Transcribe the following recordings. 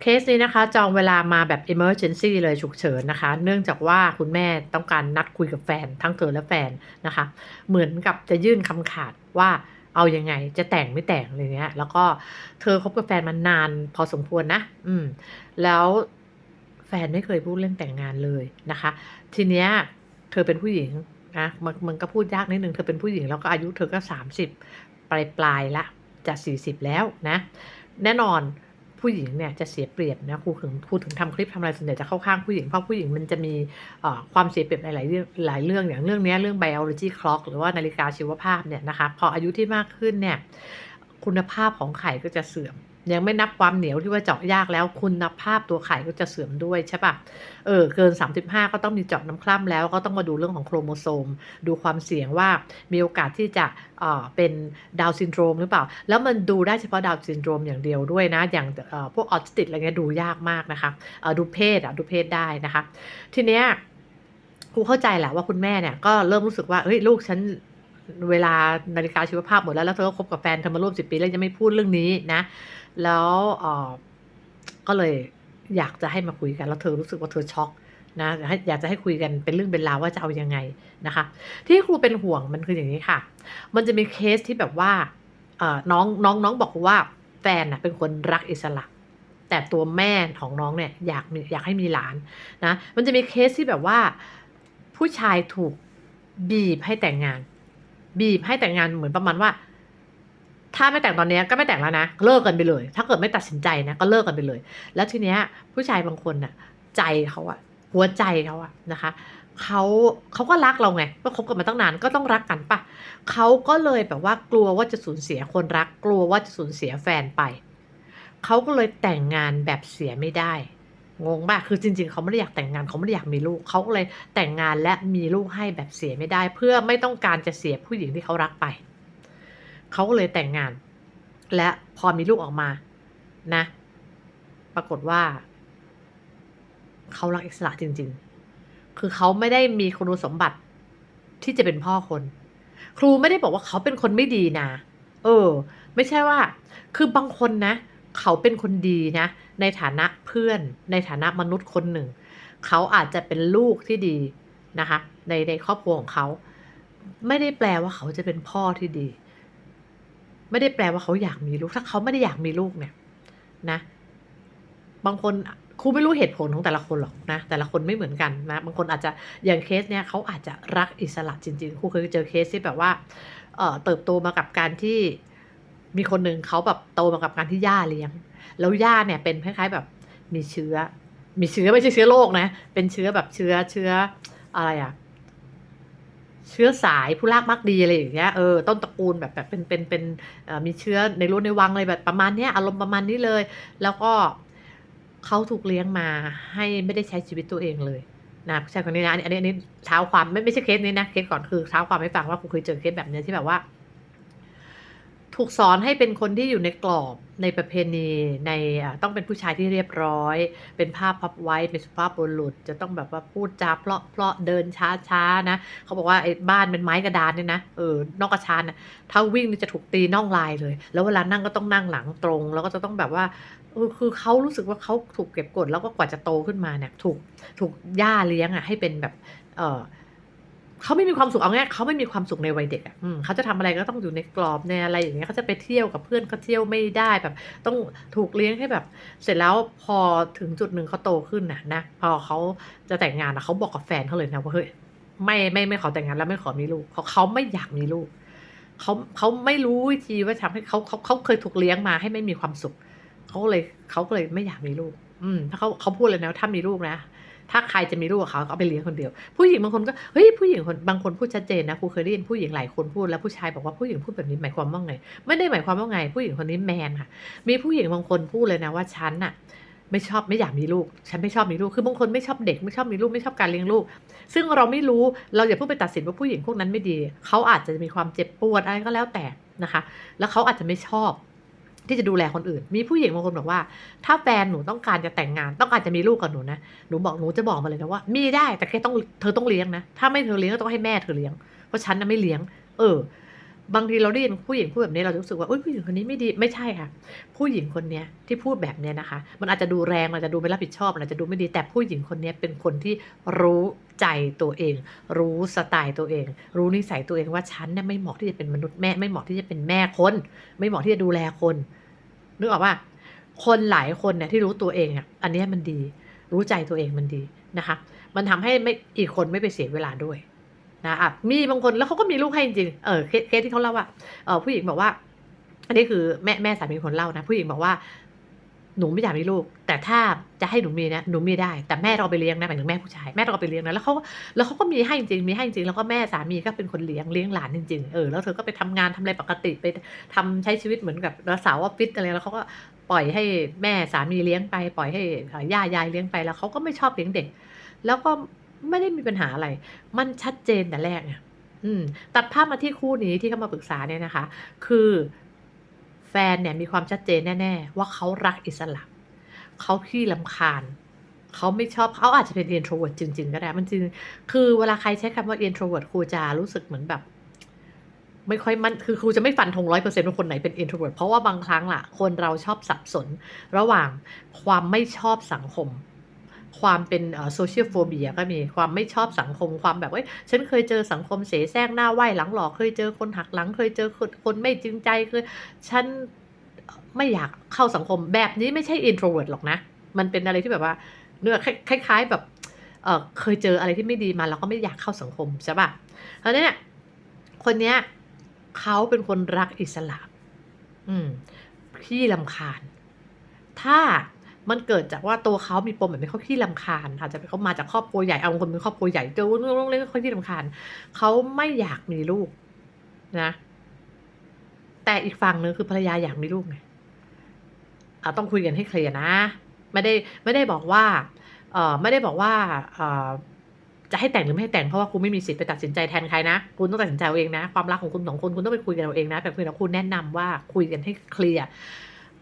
เคสนี้นะคะจองเวลามาแบบ emergency เลยฉุกเฉินนะคะ เนื่องจากว่าคุณแม่ต้องการนัดคุยกับแฟน ทั้งเธอและแฟนนะคะ เหมือนกับจะยื่นคำขาดว่าเอายังไงจะแต่งไม่แต่งอะไรเงี้ย แล้วก็เธอคบกับแฟนมานานพอสมควรนะ อืม แล้วแฟนไม่เคยพูดเรื่องแต่งงานเลยนะคะ ทีเนี้ยเธอเป็นผู้หญิงนะมันมันก็พูดยากนิดนึงเธอเป็นผู้หญิงแล้วก็อายุเธอก็สามสิบปลายปลายๆละจะสี่สิบแล้วนะ แน่นอน ผู้หญิงเนี่ยจะเสียเปรียบนะครูถึงครูถึงทำคลิปทำอะไรส่วนใหญ่จะเข้าข้างผู้หญิงเพราะผู้หญิงมันจะมีความเสียเปรียบหลายๆเรื่องหลายเรื่องอย่างเรื่องนี้เรื่อง biology clock หรือว่านาฬิกาชีวภาพเนี่ยนะคะพออายุที่มากขึ้นเนี่ยคุณภาพของไข่ก็จะเสื่อม ยังไม่นับความเหนียวที่ว่าเจาะยากแล้วคุณภาพตัวไข่ก็จะเสื่อมด้วยใช่ปะเออเกิน 35 ก็ต้องมีเจาะน้ำคร่ำแล้วก็ต้องมาดูเรื่องของโครโมโซม ดูความเสี่ยงว่ามีโอกาสที่จะเอ่อเป็นดาวซินโดรมหรือเปล่า แล้วมันดูได้เฉพาะดาวซินโดรมอย่างเดียวด้วยนะ อย่างเอ่อพวกออทิสติกอะไรเงี้ยดูยากมากนะคะเออดูเพศอะดูเพศได้นะคะ ทีเนี้ยครูเข้าใจแหละว่าคุณแม่เนี่ยก็เริ่มรู้สึกว่าเฮ้ยลูกฉัน เวลานาฬิกาชีวภาพหมดแล้วแล้วเธอก็คบกับแฟนเธอมาร่วมสิบปีแล้วยังไม่พูดเรื่องนี้นะ แล้วก็เลยอยากจะให้มาคุยกันแล้วเธอรู้สึกว่าเธอช็อกนะอยากจะให้คุยกันเป็นเรื่องเป็นราวว่าจะเอายังไงนะคะ ที่ครูเป็นห่วงมันคืออย่างนี้ค่ะ มันจะมีเคสที่แบบว่าน้องน้องน้องบอกว่าแฟนน่ะเป็นคนรักอิสระ แต่ตัวแม่ของน้องเนี่ยอยากมีอยากให้มีหลานนะมันจะมีเคสที่แบบว่า ผู้ชายถูกบีบให้แต่งงาน บีบให้แต่งงานเหมือนประมาณว่า ถ้าไม่แต่งตอนนี้ก็ไม่แต่งแล้วนะเลิกกันไปเลย ถ้าเกิดไม่ตัดสินใจนะก็เลิกกันไปเลย แล้วทีเนี้ย ผู้ชายบางคนน่ะ ใจเขาอะหัวใจเขาอะนะคะเขาเขาก็รักเราไงก็คบกันมาตั้งนานก็ต้องรักกันปะเขาก็เลยแบบว่ากลัวว่าจะสูญเสียคนรัก กลัวว่าจะสูญเสียแฟนไปเขาก็เลยแต่งงานแบบเสียไม่ได้ งงป่ะคือจริง ๆ เขาไม่ได้อยากแต่งงานเขาไม่ได้อยากมีลูกเขาก็เลยแต่งงานและมีลูกให้แบบเสียไม่ได้ เพื่อไม่ต้องการจะเสียผู้หญิงที่เขารักไปเขาก็เลยแต่งงาน และพอมีลูกออกมานะ ปรากฏว่าเขารักอิสระจริง ๆ คือเขาไม่ได้มีคุณสมบัติที่จะเป็นพ่อคน ครูไม่ได้บอกว่าเขาเป็นคนไม่ดีนะ เออ ไม่ใช่ว่า คือบางคนนะ เขาเป็นคนดีนะในฐานะเพื่อน ในฐานะมนุษย์คนหนึ่ง เขาอาจจะเป็นลูกที่ดีนะคะในในครอบครัวของเขา ไม่ได้แปลว่าเขาจะเป็นพ่อที่ดี ไม่ได้แปลว่าเขาอยากมีลูกถ้าเขาไม่ได้อยากมีลูกเนี่ยนะบางคนครูไม่รู้เหตุผลของแต่ละคนหรอกนะ แต่ละคนไม่เหมือนกันนะ บางคนอาจจะอย่างเคสเนี่ยเขาอาจจะรักอิสระจริงๆครูเคยเจอเคสที่แบบว่าเเติบโตมากับการที่ มีคนหนึ่งเขาแบบโตมากับการที่ย่าเลี้ยง แล้วย่าเนี่ยเป็นคล้ายๆแบบมีเชื้อ มีเชื้อไม่ใช่เชื้อโรคนะ เป็นเชื้อแบบเชื้อเชื้ออะไรอะเชื้อสายผู้รากมักดีอะไรอย่างเงี้ยเออต้นตระกูลแบบแบบเป็นเป็นเป็นมีเชื้อในรุ่นในวังอะไรแบบประมาณเนี้ยอารมณ์ประมาณนี้เลย แล้วก็เขาถูกเลี้ยงมาให้ไม่ได้ใช้ชีวิตตัวเองเลยนะผู้ชายคนนี้นะอันนี้อันนี้เท้าความไม่ไม่ใช่เคสนี้นะเคสก่อนคือเท้าความให้ฟังว่าครูเคยเจอเคสแบบเนี้ยที่แบบว่า ถูกสอนให้เป็นคนที่อยู่ในกรอบในประเพณีในต้องเป็นผู้ชายที่เรียบร้อย เป็นภาพพับไว้เป็นสุภาพบุรุษ จะต้องแบบว่าพูดจาเพราะเพราะเดินช้าช้าๆนะเขาบอกว่าไอ้บ้านเป็นไม้กระดานเนี่ยนะเออนอกกระชานนะถ้าวิ่งนี่จะถูกตีน่องลายเลย แล้วเวลานั่งก็ต้องนั่งหลังตรง แล้วก็จะต้องแบบว่าคือเขารู้สึกว่าเขาถูกเก็บกดแล้วก็กว่าจะโตขึ้นมาเนี่ยถูกถูกย่าเลี้ยงอะให้เป็นแบบเออ เขาไม่มีความสุขเอาง่ายเขาไม่มีความสุขในวัยเด็กอะเขาจะทำอะไรก็ต้องอยู่ในกรอบในอะไรอย่างเงี้ยเขาจะไปเที่ยวกับเพื่อนเขาเที่ยวไม่ได้แบบ ต้องถูกเลี้ยงให้แบบ เสร็จแล้วพอถึงจุดหนึ่งเขาโตขึ้นน่ะนะพอเขาจะแต่งงานนะเขาบอกกับแฟนเขาเลยนะว่าเฮ้ยไม่ไม่ไม่ขอแต่งงานแล้วไม่ขอมีลูกเขาเขาไม่อยากมีลูกเขาเขาไม่รู้วิธีว่าทำให้เขาเขาเขาเคยถูกเลี้ยงมาให้ไม่มีความสุขเขาเลยเขาก็เลยไม่อยากมีลูก อืมถ้าเขาเขาพูดเลยนะว่าถ้ามีลูกนะ ถ้าใครจะมีลูกกับเขาก็เอาไปเลี้ยงคนเดียว ผู้หญิงบางคนก็เฮ้ยผู้หญิงคนบางคนพูดชัดเจนนะครูเคยได้ยินผู้หญิงหลายคนพูดแล้วผู้ชายบอกว่าผู้หญิงพูดแบบนี้หมายความว่าไง ไม่ได้หมายความว่าไง ผู้หญิงคนนี้แมนค่ะ มีผู้หญิงบางคนพูดเลยนะว่าฉันน่ะไม่ชอบไม่อยากมีลูก ฉันไม่ชอบมีลูกคือบางคนไม่ชอบเด็กไม่ชอบมีลูกไม่ชอบการเลี้ยงลูก ซึ่งเราไม่รู้เราอย่าเพิ่งไปตัดสินว่าผู้หญิงพวกนั้นไม่ดี เขาอาจจะมีความเจ็บปวดอะไรก็แล้วแต่นะคะ แล้วเขาอาจจะไม่ชอบ ที่จะดูแลคนอื่น มีผู้หญิงบางคนบอกว่า ถ้าแฟนหนูต้องการจะแต่งงาน ต้องการจะมีลูกกับหนูนะหนูบอกหนูจะบอกมาเลยนะว่า มีได้แต่แค่ต้องเธอต้องเลี้ยงนะถ้าไม่เธอเลี้ยงก็ต้องให้แม่เธอเลี้ยงเพราะฉันน่ะไม่เลี้ยง เออ บางทีเราได้ยินผู้หญิงพูดแบบนี้เราจะรู้สึกว่าผู้หญิงคนนี้ไม่ดีไม่ใช่ค่ะ ผู้หญิงคนเนี้ยที่พูดแบบเนี้ยนะคะ มันอาจจะดูแรงมันอาจจะดูไม่รับผิดชอบมันอาจจะดูไม่ดีแต่ผู้หญิงคนเนี้ยเป็นคนที่รู้ใจตัวเอง รู้สไตล์ตัวเอง รู้นิสัยตัวเองว่าฉันเนี่ยไม่เหมาะที่จะเป็นมนุษย์แม่ไม่เหมาะที่จะเป็นแม่คน ไม่เหมาะที่จะดูแลคนนึกออกว่าคนหลายคนเนี่ยที่รู้ตัวเองอะอันนี้มันดี รู้ใจตัวเองมันดีนะคะ มันทำให้ไม่อีกคนไม่ไปเสียเวลาด้วย นะอะมีบางคนแล้วเขาก็มีลูกให้จริงเออเคสที่เขาเล่าว่าเออผู้หญิงบอกว่า อันนี้คือแม่แม่สามีคนเล่านะ ผู้หญิงบอกว่าหนูไม่อยากมีลูก แต่ถ้าจะให้หนูมีนะหนูมีได้ แต่แม่เราไปเลี้ยงนะหมายถึงแม่ผู้ชายแม่เราไปเลี้ยงนะแล้วเขาแล้วเขาก็มีให้จริงมีให้จริงแล้วก็แม่สามีก็เป็นคนเลี้ยงเลี้ยงหลานจริงๆเออแล้วเธอก็ไปทำงานทำอะไรปกติไปทำใช้ชีวิตเหมือนกับสาวออฟฟิศอะไรแล้วเขาก็ปล่อยให้แม่สามีเลี้ยงไป ปล่อยให้ย่ายายเลี้ยงไปแล้วเขาก็ไม่ชอบเลี้ยงเด็ก แล้วก็ ไม่ได้มีปัญหาอะไร มันชัดเจนแต่แรกเนี่ยตัดภาพมาที่คู่นี้ที่เขามาปรึกษาเนี่ยนะคะ คือแฟนเนี่ยมีความชัดเจนแน่ ๆ ว่าเขารักอิสระเขาขี้ลำคาญเขาไม่ชอบเขาอาจจะเป็น introvert จริง ๆ ก็ได้ มันจริง คือเวลาใครใช้คำว่า introvert ครูจะรู้สึกเหมือนแบบ ไม่ค่อยมันคือครูจะไม่ฟันธงร้อยเปอร์เซ็นต์ว่าคนไหนเป็น introvert เพราะว่าบางครั้งล่ะ คนเราชอบสับสน ระหว่างความไม่ชอบสังคม ความเป็นโซเชียลโฟเบียก็มีความไม่ชอบสังคมความแบบว่าฉันเคยเจอสังคมเสแสร้งหน้าไหวหลังหลอกเคยเจอคนหักหลัง เคยเจอคนคนไม่จริงใจเคยฉันไม่อยากเข้าสังคมแบบนี้ไม่ใช่ introvert หรอกนะ มันเป็นอะไรที่แบบว่าเนื้อคล้าย ๆแบบเเคยเจออะไรที่ไม่ดีมาเราก็ไม่อยากเข้าสังคมใช่ป่ะเพราะเนี่ยคนเนี้ยเขาเป็นคนรักอิสระ อืมขี้ลำคาญ ถ้า มันเกิดจากว่าตัวเขามีปมแบบนี้เขาขี้ลำคาญอาจจะเป็นเขามาจากครอบครัวใหญ่เอาคนเป็นครอบครัวใหญ่เจอเรื่องเล็กเขาขี้ลำคาญเขาไม่อยากมีลูกนะ แต่อีกฝั่งหนึ่งคือภรรยาอยากมีลูกไงเอาต้องคุยกันให้เคลียร์นะ ไม่ได้ไม่ได้บอกว่า เออไม่ได้บอกว่า เออจะให้แต่งหรือไม่ให้แต่งเพราะว่าคุณไม่มีสิทธิ์ไปตัดสินใจแทนใครนะ คุณต้องตัดสินใจเอาเองนะ ความรักของคุณสองคนคุณต้องไปคุยกันเอาเองนะ แต่คุยแล้วคุณแนะนำว่าคุยกันให้เคลียร์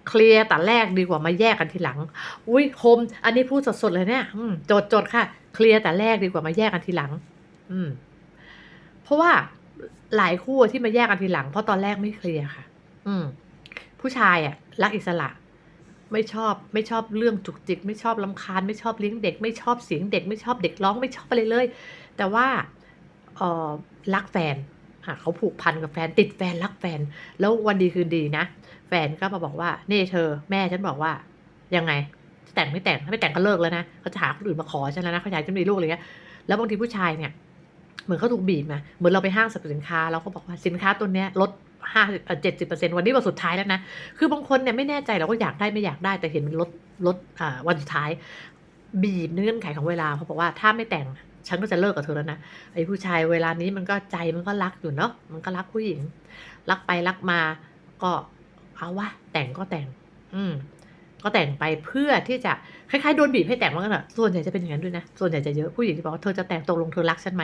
เคลียร์แต่แรกดีกว่ามาแยกกันทีหลัง อุ้ยคม อันนี้พูดสดๆเลยเนี่ยจดจดค่ะ เคลียร์แต่แรกดีกว่ามาแยกกันทีหลัง อืม เพราะว่าหลายคู่ที่มาแยกกันทีหลัง เพราะตอนแรกไม่เคลียร์ค่ะ อืม ผู้ชายอะ รักอิสระ ไม่ชอบ ไม่ชอบเรื่องจุกจิก ไม่ชอบลำคาญ ไม่ชอบเลี้ยงเด็ก ไม่ชอบเสียงเด็ก ไม่ชอบเด็กร้อง ไม่ชอบอะไรเลย แต่ว่าเออรักแฟน ค่ะเขาผูกพันกับแฟนติดแฟนรักแฟน แล้ววันดีคืนดีนะ แฟนก็มาบอกว่า นี่เธอ แม่ฉันบอกว่า ยังไงจะแต่งไม่แต่งถ้าไม่แต่งก็เลิกแล้วนะเขาจะหาคนอื่นมาขอฉันแล้วนะเขาอยากจะมีลูกอะไรเงี้ยแล้วบางทีผู้ชายเนี่ยเหมือนเขาถูกบีบมาเหมือนเราไปห้างสรรพสินค้าแล้วก็บอกว่าสินค้าตัวเนี้ยลดห้าเจ็ดสิบเปอร์เซ็นต์วันนี้วันสุดท้ายแล้วนะ คือบางคนเนี่ยไม่แน่ใจเราก็อยากได้ไม่อยากได้แต่เห็นมันลดลดอ่าวันสุดท้าย บีบเงื่อนไขของเวลาเขาบอกว่าถ้าไม่แต่ง ฉันก็จะเลิกกับเธอแล้วนะไอ้ผู้ชายเวลานี้มันก็ใจมันก็รักอยู่เนาะมันก็รักผู้หญิง รักไปรักมาก็เอาวะแต่งก็แต่ง อืมก็แต่งไปเพื่อที่จะคล้ายๆโดนบีบให้แต่งว่ากันเถอะส่วนใหญ่จะเป็นอย่างนั้นด้วยนะส่วนใหญ่จะเยอะผู้หญิงที่บอกว่าเธอจะแต่งตกลงเธอรักฉันไหม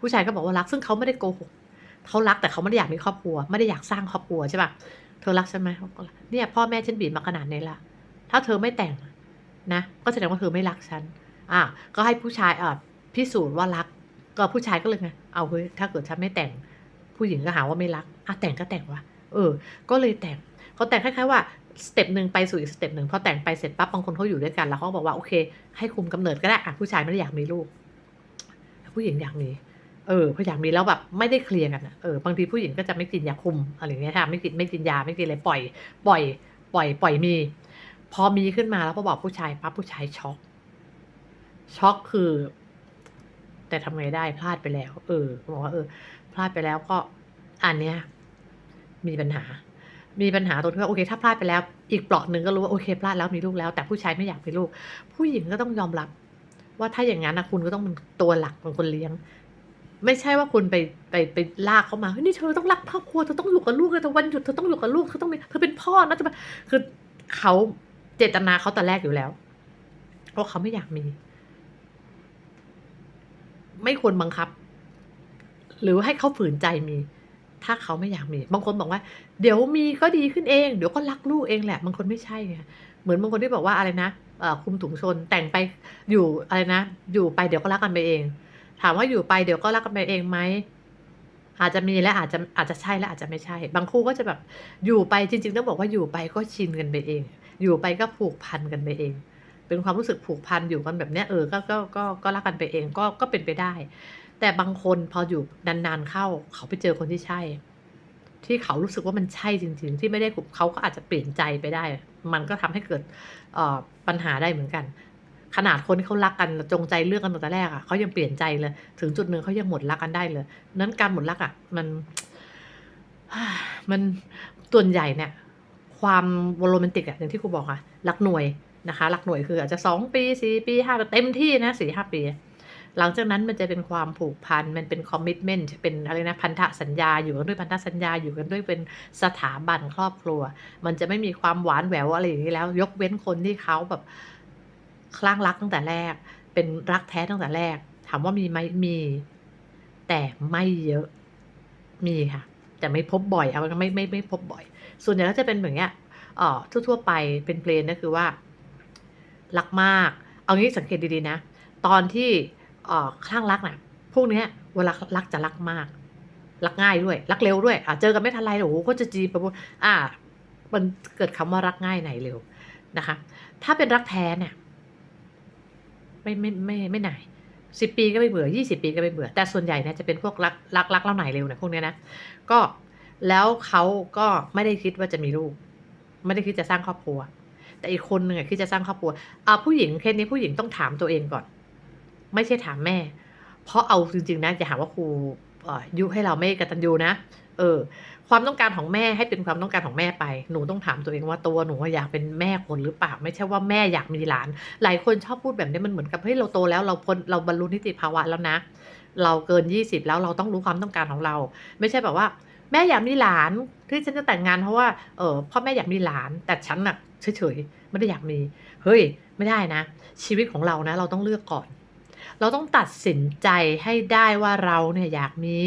ผู้ชายก็บอกว่ารักซึ่งเขาไม่ได้โกหกเขารักแต่เขาไม่ได้อยากมีครอบครัว ไม่ได้อยากสร้างครอบครัวใช่ปะเธอรักฉันไหมเขาก็รักเนี่ยพ่อแม่ฉันบีบมาขนาดนี้ละถ้าเธอไม่แต่งนะ ก็แสดงว่าเธอไม่รักฉันอะก็ให้ผู้ชายอะ พิสูจน์ว่ารัก ก็ผู้ชายก็เลยไงเอาเฮ้ยถ้าเกิดฉันไม่แต่ง ผู้หญิงก็หาว่าไม่รักอะแต่งก็แต่งวะเออ ก็เลยแต่งเขาแต่งคล้ายๆว่าสเต็ปหนึ่งไปสู่อีกสเต็ปหนึ่งพอแต่งไปเสร็จปั๊บบางคนเขาอยู่ด้วยกัน แล้วเขาบอกว่าโอเค ให้คุมกำเนิดก็ได้อะผู้ชายไม่ได้อยากมีลูก ผู้หญิงอยากมีเออพออยากมีแล้วแบบไม่ได้เคลียร์กันเออบางทีผู้หญิงก็จะไม่กินยาคุมอะไรเงี้ยค่ะไม่กินไม่กินยาไม่กินอะไรปล่อย ปล่อย ปล่อย ปล่อยมี พอมีขึ้นมาแล้วพอบอกผู้ชายปั๊บผู้ชายช็อกช็อกคือ แต่ทำไงได้พลาดไปแล้ว เออบอกว่าเออ พลาดไปแล้วก็อันเนี้ย มีปัญหา มีปัญหาตรงที่ว่าโอเค ถ้าพลาดไปแล้ว อีกเปลาะหนึ่งก็รู้ว่าโอเค พลาดแล้วมีลูกแล้ว แต่ผู้ชายไม่อยากมีลูก ผู้หญิงก็ต้องยอมรับ ว่าถ้าอย่างนั้นนะคุณก็ต้องเป็นตัวหลักเป็นคนเลี้ยง ไม่ใช่ว่าคุณไปไปไปลากเขามาเฮ้ยนี่เธอต้องรักครอบครัวเธอต้องอยู่กับลูกเธอวันหยุดเธอต้องอยู่กับลูกเธอต้องมีเธอเป็นพ่อนะจะคือเขาเจตนาเขาแต่แรกอยู่แล้วเพราะเขาไม่อยากมี ไม่ควรบังคับ หรือให้เขาฝืนใจมี ถ้าเขาไม่อยากมี บางคนบอกว่า เดี๋ยวมีก็ดีขึ้นเอง เดี๋ยวก็รักลูกเองแหละ บางคนไม่ใช่ไงเหมือนบางคนที่บอกว่าอะไรนะคุมถุงชนแต่งไปอยู่อะไรนะ อยู่ไปเดี๋ยวก็รักกันไปเอง ถามว่าอยู่ไปเดี๋ยวก็รักกันไปเองไหมอาจจะมีและอาจจะอาจจะใช่และอาจจะไม่ใช่ บางคู่ก็จะแบบอยู่ไปจริง ๆ ต้องบอกว่าอยู่ไปก็ชินกันไปเอง อยู่ไปก็ผูกพันกันไปเอง เป็นความรู้สึกผูกพันอยู่กันแบบเนี้ยเออก็ก็ก็ก็รักกันไปเองก็ก็เป็นไปได้ แต่บางคนพออยู่นานๆเข้า เขาไปเจอคนที่ใช่ ที่เขารู้สึกว่ามันใช่จริง ๆ ที่ไม่ได้เขาก็อาจจะเปลี่ยนใจไปได้ มันก็ทำให้เกิดปัญหาได้เหมือนกัน ขนาดคนที่เขารักกันจงใจเลือกกันตั้งแต่แรกอะเขายังเปลี่ยนใจเลย ถึงจุดหนึ่งเขายังหมดรักกันได้เลย นั้นการหมดรักอะ มันมันส่วนใหญ่เนี่ยความโรแมนติกอะอย่างที่ครูบอกค่ะรักหน่วย นะคะรักหน่วยคืออาจจะสองปีสี่ปีห้าปีเต็มที่นะสี่ห้าปี หลังจากนั้นมันจะเป็นความผูกพัน มันเป็นคอมมิชเมนต์เป็นอะไรนะพันธสัญญาอยู่กันด้วยพันธสัญญาอยู่กันด้วยเป็นสถาบันครอบครัว มันจะไม่มีความหวานแหววอะไรอย่างนี้แล้ว ยกเว้นคนที่เขาแบบคลั่งรักตั้งแต่แรก เป็นรักแท้ตั้งแต่แรก ถามว่ามีไหมมี แต่ไม่เยอะมีค่ะ แต่ไม่พบบ่อยเอาไม่ไม่ไม่พบบ่อย ส่วนใหญ่ก็จะเป็นแบบเนี้ยอ่อทั่วๆไปเป็นเพลนก็คือว่า รักมาก เอางี้สังเกตดีๆนะ ตอนที่คลั่งรักน่ะพวกเนี้ยเวลารักจะรักมาก รักง่ายด้วย รักเร็วด้วยอะเจอกันไม่ทันไรโอ้โหก็จะจีบไปหมดอ่า มันเกิดคำว่ารักง่ายไหนเร็วนะคะ ถ้าเป็นรักแท้เนี่ยไม่ไม่ไม่ไม่ไหนสิบปีก็ไม่เบื่อยี่สิบปีก็ไม่เบื่อ แต่ส่วนใหญ่เนี่ยจะเป็นพวกรักรักรักแล้วไหนเร็วเนี่ยพวกเนี้ยนะก็แล้วเขาก็ไม่ได้คิดว่าจะมีลูก ไม่ได้คิดจะสร้างครอบครัว แต่อีกคนหนึ่งคิดจะสร้างครอบครัวอ่าผู้หญิงเคสนี้ผู้หญิงต้องถามตัวเองก่อน ไม่ใช่ถามแม่ เพราะเอาจริงๆนะอย่าหาว่าครูยุให้เราไม่กตัญญูนะเออ ความต้องการของแม่ให้เป็นความต้องการของแม่ไป หนูต้องถามตัวเองว่าตัวหนูอยากเป็นแม่คนหรือเปล่า ไม่ใช่ว่าแม่อยากมีหลาน หลายคนชอบพูดแบบนี้มันเหมือนกับเฮ้ยเราโตแล้วเราพ้นเราบรรลุนิติภาวะแล้วนะ เราเกินยี่สิบแล้วเราต้องรู้ความต้องการของเรา ไม่ใช่แบบว่า แม่อยากมีหลานที่ฉันจะแต่งงานเพราะว่าเออพ่อแม่อยากมีหลานแต่ฉันน่ะ เฉยๆไม่ได้อยากมี เฮ้ย ไม่ได้นะ ชีวิตของเรานะ เราต้องเลือกก่อน เราต้องตัดสินใจให้ได้ว่าเราเนี่ยอยากมี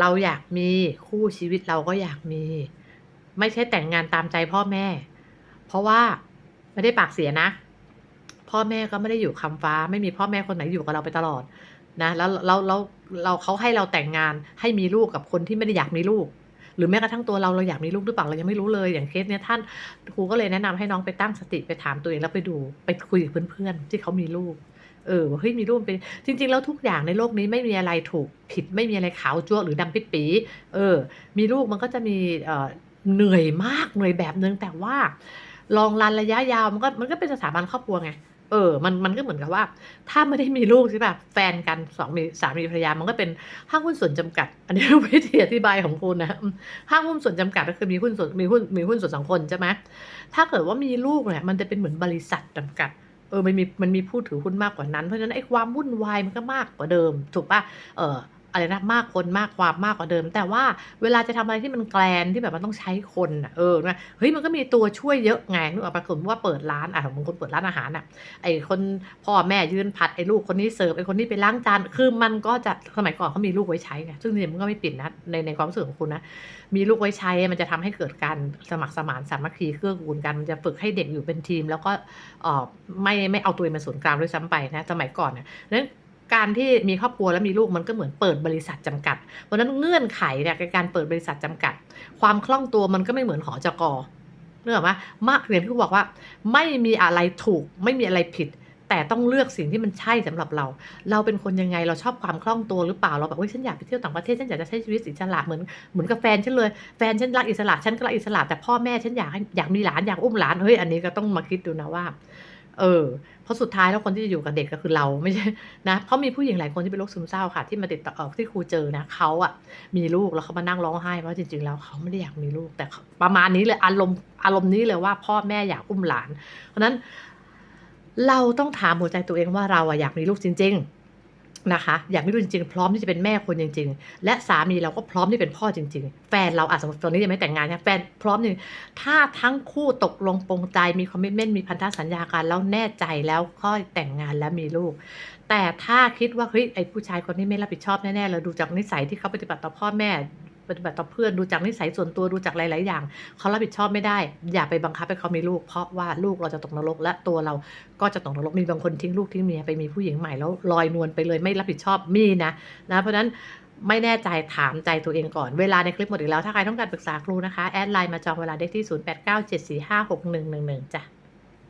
เราอยากมีคู่ชีวิตเราก็อยากมี ไม่ใช่แต่งงานตามใจพ่อแม่ เพราะว่าไม่ได้ปากเสียนะ พ่อแม่ก็ไม่ได้อยู่คำฟ้า ไม่มีพ่อแม่คนไหนอยู่กับเราไปตลอดนะแล้วเราเราเราเขาให้เราแต่งงานให้มีลูกกับคนที่ไม่ได้อยากมีลูก รือแม้กระทั่งตัวเราเราอยากมีลูกหรือเปล่าเรายังไม่รู้เลย อย่างเคสเนี้ยท่านครูก็เลยแนะนำให้น้องไปตั้งสติไปถามตัวเองแล้วไปดูไปคุยกับเพื่อนๆที่เขามีลูกเออว่าเฮ้ยมีลูกเป็นจริง ๆ แล้วทุกอย่างในโลกนี้ไม่มีอะไรถูกผิดไม่มีอะไรขาวจั่วหรือดำปิดปี เออ มีลูกมันก็จะมีเอ่อเหนื่อยมากเหนื่อยแบบนึงแต่ว่า ลองรันระยะยาวมันก็มันก็เป็นสถาบันครอบครัวไง เออ มันมันก็เหมือนกับว่า ถ้าไม่ได้มีลูกใช่ป่ะแฟนกันสองมีสามีภรรยามันก็เป็นห้างหุ้นส่วนจำกัด อันนี้วิธีอธิบายของคุณนะห้างหุ้นส่วนจำกัดก็คือมีหุ้นส่วนมีหุ้นมีหุ้นส่วนสองคนใช่ไหมถ้าเกิดว่ามีลูกเนี่ยมันจะเป็นเหมือนบริษัทจำกัดเออมันมีมันมีผู้ถือหุ้นมากกว่านั้นเพราะฉะนั้นไอ้ความวุ่นวายมันก็มากกว่าเดิม ถูกป่ะเออ อะไรนะมากคนมากความมากกว่าเดิม แต่ว่าเวลาจะทำอะไรที่มันแกลนที่แบบมันต้องใช้คนอะเออนะเฮ้ยมันก็มีตัวช่วยเยอะไงนึกออกปะสมมติว่าเปิดร้านอะบางคนเปิดร้านอาหารอะไอคนพ่อแม่ยืนผัดไอลูกคนนี้เสิร์ฟไอคนนี้ไปล้างจานคือมันก็จะสมัยก่อนเขามีลูกไว้ใช้ไงซึ่งเนี่ยมันก็ไม่ปิดนะในในความรู้สึกของคุณนะมีลูกไว้ใช้มันจะทำให้เกิดการสมัครสมานสามัคคีเกื้องกูลกันมันจะฝึกให้เด็กอยู่เป็นทีม แล้วก็เออไม่ไม่เอาตัวเองเป็นศูนย์กลางด้วยซ้ำไปนะสมัยก่อนนะนั้น การที่มีครอบครัวแล้วมีลูกมันก็เหมือนเปิดบริษัทจำกัด เพราะนั้นเงื่อนไขเนี่ยในการเปิดบริษัทจำกัด ความคล่องตัวมันก็ไม่เหมือนหอจกเนื่ออกไหมมากเรียนที่บอกว่า ไม่มีอะไรถูกไม่มีอะไรผิด แต่ต้องเลือกสิ่งที่มันใช่สำหรับเรา เราเป็นคนยังไงเราชอบความคล่องตัวหรือเปล่าเราแบบเฮ้ยฉันอยากไปเที่ยวต่างประเทศฉันอยากจะใช้ชีวิตอิสระเหมือนเหมือนกับแฟนฉันเลยแฟนฉันรักอิสระฉันก็รักอิสระแต่พ่อแม่ฉันอยากอยากมีหลานอยากอุ้มหลานเฮ้ยอันนี้ก็ต้องมาคิดดูนะว่า เออ ราะสุดท้ายแล้วคนที่จะอยู่กับเด็กก็คือเราไม่ใช่นะเขามีผู้หญิงหลายคนที่เป็นโรคซึมเศร้าค่ะ ที่มาติดต่อที่ครูเจอนะเขาอะมีลูกแล้วเขามานั่งร้องไห้เพราะจริงๆแล้วเขาไม่ได้อยากมีลูกแต่ประมาณนี้เลยอารมณ์อารมณ์นี้เลยว่าพ่อแม่อยากอุ้มหลาน เพราะฉะนั้นเราต้องถามหัวใจตัวเองว่าเราอะอยากมีลูกจริง ๆ นะคะอยากมีลูกจริงๆ พร้อมที่จะเป็นแม่คนจริง ๆ และสามีเราก็พร้อมที่เป็นพ่อจริง ๆ แฟนเราอาจจะสมมติตอนนี้ยังไม่แต่งงานนะแฟนพร้อมจริงถ้าทั้งคู่ตกลงปรงใจมีคอมมิชเมนต์มีพันธสัญญากันแล้วแน่ใจแล้วค่อยแต่งงานแล้วมีลูก แต่ถ้าคิดว่าเฮ้ยไอ้ผู้ชายคนนี้ไม่รับผิดชอบแน่ๆเราดูจากนิสัยที่เขาปฏิบัติต่อพ่อแม่ ปฏิบัติต่อเพื่อนดูจากนิสัยส่วนตัวดูจากหลาย ๆ อย่างเขารับผิดชอบไม่ได้ อย่าไปบังคับให้เขามีลูก เพราะว่าลูกเราจะตกนรก และตัวเราก็จะตกนรกมีบางคนทิ้งลูกทิ้งเมียไปมีผู้หญิงใหม่แล้วลอยนวลไปเลยไม่รับผิดชอบมีนะนะเพราะนั้นไม่แน่ใจถามใจตัวเองก่อน เวลาในคลิปหมดอีกแล้ว ถ้าใครต้องการปรึกษาครูนะคะ แอดไลน์มาจองเวลาได้ที่ 0897456111 จ้ะ